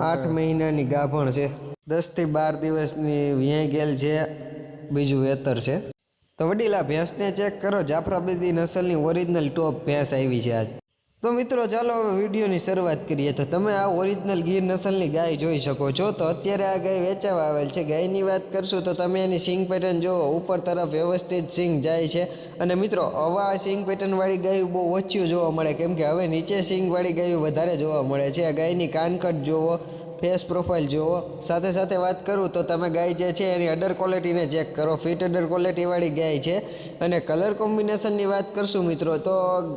આઠ મહિનાની ગાભણ છે. દસથી બાર દિવસની વ્યાઈ ગયેલ છે. બીજું વેતર છે. તો વડીલા ભેંસને ચેક કરો. જાફરાબાદી નસલની ઓરિજિનલ ટોપ ભેંસ આવી છે આજ. તો મિત્રો, ચાલો હવે વિડીયોની શરૂઆત કરીએ. તો તમે આ ઓરિજિનલ ગીર નસલની ગાય જોઈ શકો છો. તો અત્યારે આ ગાય વેચાવા આવેલ છે. ગાયની વાત કરશું તો તમે એની સિંગ પેટર્ન જુઓ. ઉપર તરફ વ્યવસ્થિત સિંગ જાય છે. અને મિત્રો, હવા સિંગ પેટર્નવાળી ગાયું બહુ ઓછું જોવા મળે. કેમ કે હવે નીચે સિંગવાળી ગાયું વધારે જોવા મળે છે. આ ગાયની કાનકટ જુઓ. ફેસ પ્રોફાઇલ જુઓ. સાથે સાથે વાત કરું તો તમે ગાય જે છે એની અડર ક્વોલિટીને ચેક કરો. ફિટ અડર ક્વોલિટીવાળી ગાય છે. અને કલર કોમ્બિનેશનની વાત કરશું મિત્રો, તો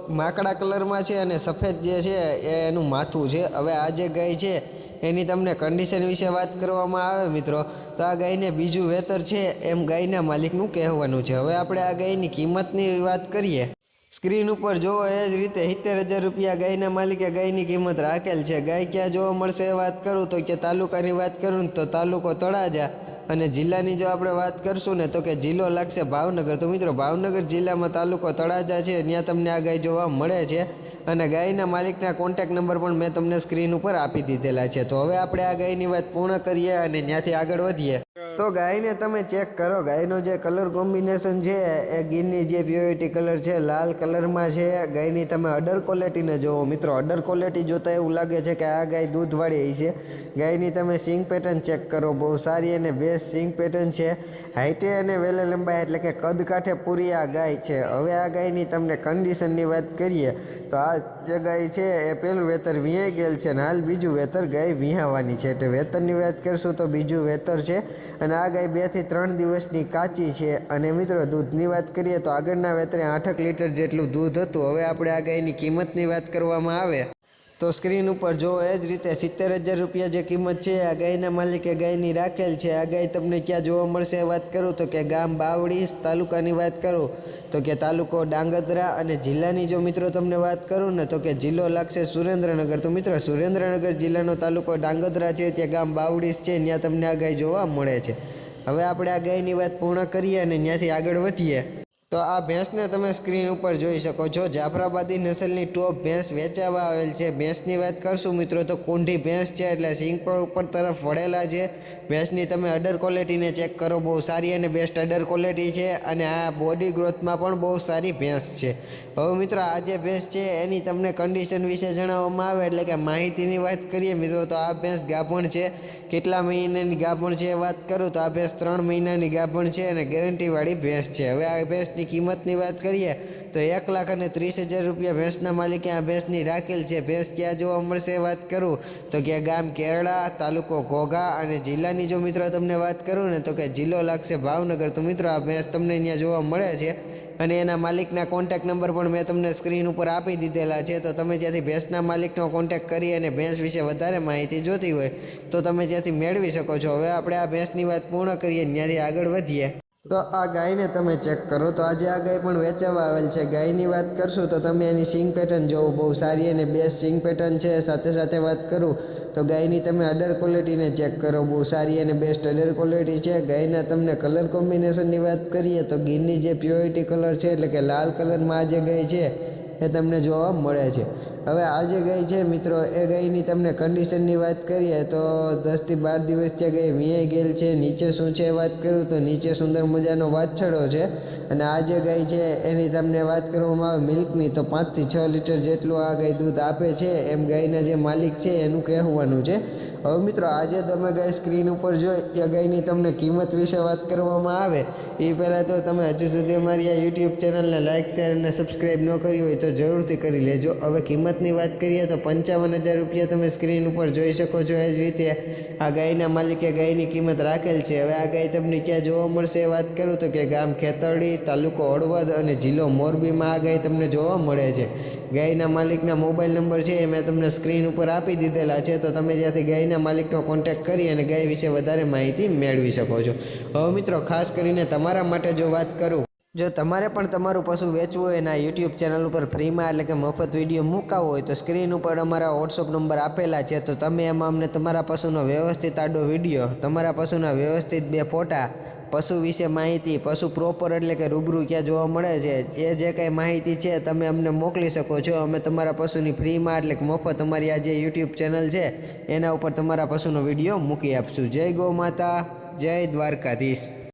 માકડા કલરમાં છે અને સફેદ જે છે એ એનું માથું છે. હવે આ જે ગાય છે એની તમને કન્ડિશન વિશે વાત કરવામાં આવે મિત્રો, તો આ ગાયને બીજું વેતર છે એમ ગાયના માલિકનું કહેવાનું છે. હવે આપણે આ ગાયની કિંમતની વાત કરીએ. સ્ક્રીન ઉપર જોવો, એ જ રીતે સિત્તેર હજાર રૂપિયા ગાયના માલિકે ગાયની કિંમત રાખેલ છે. ગાય ક્યાં જોવા મળશે એ વાત કરું તો કે તાલુકાની વાત કરું તો તાલુકો તળાજા અને જિલ્લાની જો આપણે વાત કરશું ને તો કે જિલ્લો લાગશે ભાવનગર. તો મિત્રો, ભાવનગર જિલ્લામાં તાલુકો તળાજા છે, ત્યાં તમને આ ગાય જોવા મળે છે અને ગાયના માલિકના કોન્ટેક નંબર પણ મેં તમને સ્ક્રીન ઉપર આપી દીધેલા છે. તો હવે આપણે આ ગાયની વાત પૂર્ણ કરીએ અને ત્યાંથી આગળ વધીએ. તો ગાયને તમે ચેક કરો. ગાયનો જે કલર કોમ્બિનેશન છે, એ ગીરની જે પ્યોરિટી કલર છે, લાલ કલરમાં છે. ગાયની તમે અડર ક્વોલિટીને જોવો. મિત્રો અડર ક્વોલિટી જોતાં એવું લાગે છે કે આ ગાય દૂધવાળી છે. ગાયની તમે સિંગ પેટર્ન ચેક કરો. બહુ સારી અને બેસ્ટ સિંગ પેટર્ન છે. હાઇટે અને વેલે લંબાઈ એટલે કે કદ કાઠે પૂરી આ ગાય છે. હવે આ ગાયની તમને કન્ડિશનની વાત કરીએ. તો આ જે ગાય છે એ પેલું વેતર વિહાઈ ગયેલ છે અને હાલ બીજું વેતર ગાય વિહાવાની છે. એટલે વેતરની વાત કરશું તો બીજું વેતર છે અને આ ગાય બેથી ત્રણ દિવસની કાચી છે. અને મિત્રો દૂધની વાત કરીએ તો આગળના વેતરે આઠક લીટર જેટલું દૂધ હતું. હવે આપણે આ ગાયની કિંમતની વાત કરવામાં આવે. તો સ્ક્રીન ઉપર જો એ જ રીતે સિત્તેર હજાર રૂપિયા જે કિંમત છે, આ ગાયના માલિકે ગાયની રાખેલ છે, આ ગાય તમને ક્યાં જોવા મળશે વાત કરું? તો કે ગામ બાવડી તાલુકાની વાત કરું, તો કે તાલુકો ડાંગદરા અને જિલ્લાની જો મિત્રો તમને વાત કરું ને, તો કે જિલ્લો લાગશે સુરેન્દ્રનગર. તો મિત્રો, સુરેન્દ્રનગર જિલ્લાનો તાલુકો ડાંગધ્રા છે, ત્યાં ગામ બાવડીસ છે, ત્યાં તમને આ ગાય જોવા મળે છે. હવે આપણે આ ગાયની વાત પૂર્ણ કરીએ અને ત્યાંથી આગળ વધીએ. તો આ ભેંસને તમે સ્ક્રીન ઉપર જોઈ શકો છો. જાફરાબાદી નસલની ટોપ ભેંસ વેચાવા આવેલ છે. ભેંસની વાત કરશું મિત્રો, તો કુંઢી ભેંસ છે એટલે સિંગ પર ઉપર તરફ વળેલા છે. ભેંસની તમે અડર ક્વોલિટીને ચેક કરો, બહુ સારી અને બેસ્ટ અડર ક્વોલિટી છે અને આ બોડી ગ્રોથમાં પણ બહુ સારી ભેંસ છે. હવે મિત્રો, આ જે ભેંસ છે એની તમને કન્ડિશન વિશે જણાવવામાં આવે એટલે કે માહિતીની વાત કરીએ મિત્રો, તો આ ભેંસ ગાભણ છે. કેટલા મહિનાની ગાભણ છે વાત કરું, તો આ ભેંસ ત્રણ મહિનાની ગાભણ છે અને ગેરંટીવાળી ભેંસ છે. હવે આ ભેંસની કિંમતની વાત કરીએ, તો એક લાખ અને ત્રીસ હજાર રૂપિયા ભેંસના માલિકે આ ભેંસની રાખેલ છે. ભેંસ ક્યાં જોવા મળશે વાત કરું? તો કે ગામ કેરળા, તાલુકો ઘોઘા અને જિલ્લાની જો મિત્રો તમને વાત કરું ને, તો કે જિલ્લો લાગશે ભાવનગર. તો મિત્રો આ ભેંસ તમને અહીંયા જોવા મળે છે અને એના માલિકના કોન્ટેક નંબર પણ મેં તમને સ્ક્રીન ઉપર આપી દીધેલા છે. તો તમે ત્યાંથી ભેંસના માલિકનો કોન્ટેક કરી અને ભેંસ વિશે વધારે માહિતી જોતી હોય, તો તમે ત્યાંથી મેળવી શકો છો. હવે આપણે આ ભેંસની વાત પૂર્ણ કરીએ, ત્યાંથી આગળ વધીએ. તો આ ગાયને તમે ચેક કરો. તો આજે આ ગાય પણ વેચાવા આવેલ છે. ગાયની વાત કરશું તો તમે એની સિંગ પેટર્ન જોવો. બહુ સારી અને બેસ્ટ સિંગ પેટર્ન છે. સાથે સાથે વાત કરું તો ગાયની તમે અડર ક્વોલિટીને ચેક કરો. બહુ સારી અને બેસ્ટ અડર ક્વોલિટી છે. ગાયના તમને કલર કોમ્બિનેશનની વાત કરીએ તો ગીરની જે પ્યોરિટી કલર છે, એટલે કે લાલ કલરમાં આ જે ગાય છે, એ તમને જોવા મળે છે. હવે આ જે ગાય છે મિત્રો, એ ગાયની તમને કન્ડિશનની વાત કરીએ તો દસથી બાર દિવસ છે ગાય વિયાઈ ગયેલ છે. નીચે શું છે વાત કરું તો નીચે સુંદર મજાનો વાછડો છે. અને આ જે ગાય છે એની તમને વાત કરવામાં આવે મિલ્કની, તો પાંચથી છ લીટર જેટલું આ ગાય દૂધ આપે છે. એમ ગાયના જે માલિક છે, એનું કહેવાનું છે. હવે મિત્રો, આજે તમે ગાય સ્ક્રીન ઉપર જો એ ગાયની તમને કિંમત વિશે વાત કરવામાં આવે, એ પહેલાં તો તમે હજુ સુધી અમારી આ યુટ્યુબ ચેનલને લાઇક શેર અને સબસ્ક્રાઈબ ન કરી હોય તો જરૂરથી કરી લેજો. હવે કિંમતની વાત કરીએ તો પંચાવન હજાર રૂપિયા તમે સ્ક્રીન ઉપર જોઈ શકો છો. એ જ રીતે આ ગાયના માલિકે ગાયની કિંમત રાખેલ છે. હવે આ ગાય તમને ક્યાં જોવા મળશે એ વાત કરું તો કે ગામ ખેતરડી, તાલુકો હળવદ અને જિલ્લો મોરબીમાં આ ગાય તમને જોવા મળે છે. ગાયના માલિકના મોબાઈલ નંબર છે એ મેં તમને સ્ક્રીન ઉપર આપી દીધેલા છે. તો તમે ત્યાંથી ગાયના માલિકનો કોન્ટેક્ટ કરી અને ગાય વિશે વધારે માહિતી મેળવી શકો છો. હવે મિત્રો, ખાસ કરીને તમારા માટે જો વાત કરું જો તમારે પણ તમારું પશુ વેચવું હોય અને આ યુટ્યુબ ચેનલ ઉપર ફ્રીમાં એટલે કે મફત વીડિયો મૂકાવો હોય તો સ્ક્રીન ઉપર અમારા વોટ્સઅપ નંબર આપેલા છે, તો તમે એમાં અમને તમારા પશુનો વ્યવસ્થિત આડો વીડિયો તમારા પશુના વ્યવસ્થિત બે ફોટા, પશુ વિશે માહિતી, પશુ પ્રોપર એટલે કે રૂબરૂ ક્યાં જોવા મળે છે, એ જે કાંઈ માહિતી છે તમે અમને મોકલી શકો છો. અમે તમારા પશુની ફ્રીમાં એટલે કે મફત અમારી આ જે યુટ્યુબ ચેનલ છે, એના ઉપર તમારા પશુનો વીડિયો મૂકી આપશું. જય ગો માતા, જય દ્વારકાધીશ.